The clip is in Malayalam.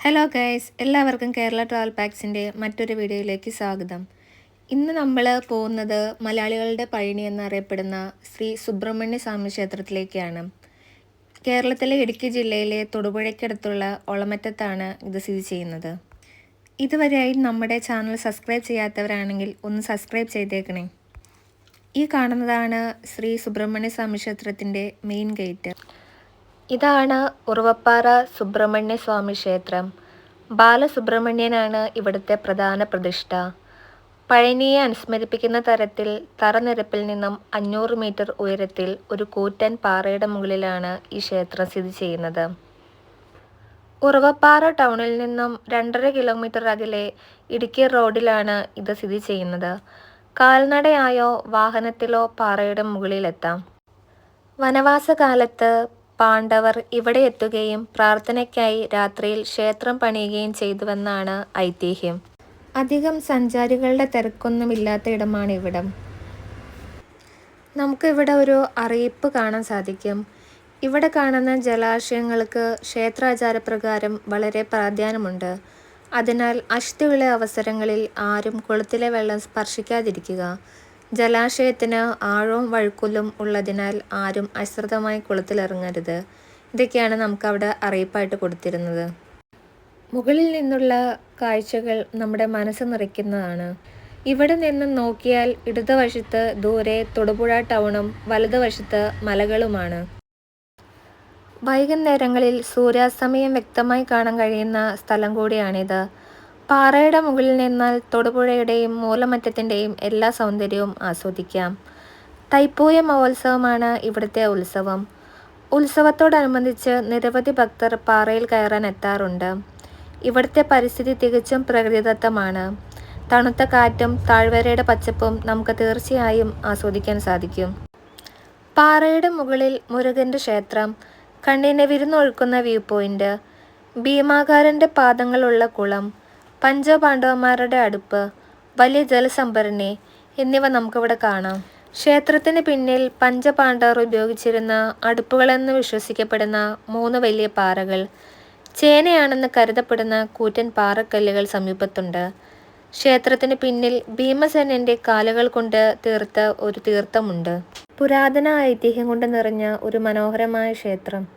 ഹലോ ഗൈസ് എല്ലാവർക്കും കേരള ട്രാവൽ പാക്സിന്റെ മറ്റൊരു വീഡിയോയിലേക്ക് സ്വാഗതം. ഇന്ന് നമ്മൾ പോകുന്നത് മലയാളികളുടെ പഴനി എന്നറിയപ്പെടുന്ന ശ്രീ സുബ്രഹ്മണ്യ സ്വാമി ക്ഷേത്രത്തിലേക്കാണ്. കേരളത്തിലെ ഇടുക്കി ജില്ലയിലെ തൊടുപുഴയ്ക്കടുത്തുള്ള ഒളമറ്റത്താണ് ഇത് സ്ഥിതി ചെയ്യുന്നത്. ഇതുവരെയായി നമ്മുടെ ചാനൽ സബ്സ്ക്രൈബ് ചെയ്യാത്തവരാണെങ്കിൽ ഒന്ന് സബ്സ്ക്രൈബ് ചെയ്തേക്കണേ. ഈ കാണുന്നതാണ് ശ്രീ സുബ്രഹ്മണ്യ സ്വാമി ക്ഷേത്രത്തിന്റെ മെയിൻ ഗേറ്റ് ഇതാണ് ഉറവപ്പാറ സുബ്രഹ്മണ്യ സ്വാമി ക്ഷേത്രം. ബാലസുബ്രഹ്മണ്യനാണ് ഇവിടുത്തെ പ്രധാന പ്രതിഷ്ഠ. പഴനിയെ അനുസ്മരിപ്പിക്കുന്ന തരത്തിൽ തറനിരപ്പിൽ നിന്നും അഞ്ഞൂറ് മീറ്റർ ഉയരത്തിൽ ഒരു കൂറ്റൻ പാറയുടെ മുകളിലാണ് ഈ ക്ഷേത്രം സ്ഥിതി ചെയ്യുന്നത്. ഉറവപ്പാറ ടൗണിൽ നിന്നും രണ്ടര കിലോമീറ്റർ അകലെ ഇടുക്കി റോഡിലാണ് ഇത് സ്ഥിതി ചെയ്യുന്നത്. കാൽനടയായോ വാഹനത്തിലോ പാറയുടെ മുകളിലെത്താം. വനവാസകാലത്ത് പാണ്ഡവർ ഇവിടെ എത്തുകയും പ്രാർത്ഥനയ്ക്കായി രാത്രിയിൽ ക്ഷേത്രം പണിയുകയും ചെയ്തുവെന്നാണ് ഐതിഹ്യം. അധികം സഞ്ചാരികളുടെ തിരക്കൊന്നുമില്ലാത്ത ഇടമാണ് ഇവിടം. നമുക്കിവിടെ ഒരു അറിയിപ്പ് കാണാൻ സാധിക്കും. ഇവിടെ കാണുന്ന ജലാശയങ്ങൾക്ക് ക്ഷേത്രാചാരപ്രകാരം വളരെ പ്രാധാന്യമുണ്ട്. അതിനാൽ അഷ്ടവിള അവസരങ്ങളിൽ ആരും കുളത്തിലെ വെള്ളം സ്പർശിക്കാതിരിക്കുക. ജലാശയത്തിന് ആഴവും വഴുക്കലും ഉള്ളതിനാൽ ആരും അശ്രദ്ധമായി കുളത്തിലിറങ്ങരുത്. ഇതൊക്കെയാണ് നമുക്കവിടെ അറിയിപ്പായിട്ട് കൊടുത്തിരുന്നത്. മുകളിൽ നിന്നുള്ള കാഴ്ചകൾ നമ്മുടെ മനസ്സ് നിറയ്ക്കുന്നതാണ്. ഇവിടെ നിന്ന് നോക്കിയാൽ ഇടതുവശത്ത് ദൂരെ തൊടുപുഴ ടൗണും വലതുവശത്ത് മലകളുമാണ്. വൈകുന്നേരങ്ങളിൽ സൂര്യാസ്തമയം വ്യക്തമായി കാണാൻ കഴിയുന്ന സ്ഥലം കൂടിയാണിത്. പാറയുടെ മുകളിൽ നിന്നാൽ തൊടുപുഴയുടെയും മൂലമറ്റത്തിന്റെയും എല്ലാ സൗന്ദര്യവും ആസ്വദിക്കാം. തൈപ്പൂയ മഹോത്സവമാണ് ഇവിടുത്തെ ഉത്സവം. ഉത്സവത്തോടനുബന്ധിച്ച് നിരവധി ഭക്തർ പാറയിൽ കയറാൻ എത്താറുണ്ട്. ഇവിടുത്തെ പരിസ്ഥിതി തികച്ചും പ്രകൃതിദത്തമാണ്. തണുത്ത കാറ്റും താഴ്വരയുടെ പച്ചപ്പും നമുക്ക് തീർച്ചയായും ആസ്വദിക്കാൻ സാധിക്കും. പാറയുടെ മുകളിൽ മുരുകന്റെ ക്ഷേത്രം കണ്ണിനെ വിരുന്നൊഴുക്കുന്ന വ്യൂ പോയിന്റ് ഭീമാകാരന്റെ പാദങ്ങളുള്ള കുളം പഞ്ചപാണ്ഡവന്മാരുടെ അടുപ്പ് വലിയ ജലസംഭരണി എന്നിവ നമുക്കിവിടെ കാണാം. ക്ഷേത്രത്തിന് പിന്നിൽ പഞ്ചപാണ്ഡവർ ഉപയോഗിച്ചിരുന്ന അടുപ്പുകളെന്ന് വിശ്വസിക്കപ്പെടുന്ന മൂന്ന് വലിയ പാറകൾ ചേനയാണെന്ന് കരുതപ്പെടുന്ന കൂറ്റൻ പാറക്കല്ലുകൾ സമീപത്തുണ്ട്. ക്ഷേത്രത്തിന് പിന്നിൽ ഭീമസേനന്റെ കാലുകൾ കൊണ്ട് തീർത്ത ഒരു തീർത്ഥമുണ്ട്. പുരാതന ഐതിഹ്യം കൊണ്ട് നിറഞ്ഞ ഒരു മനോഹരമായ ക്ഷേത്രം.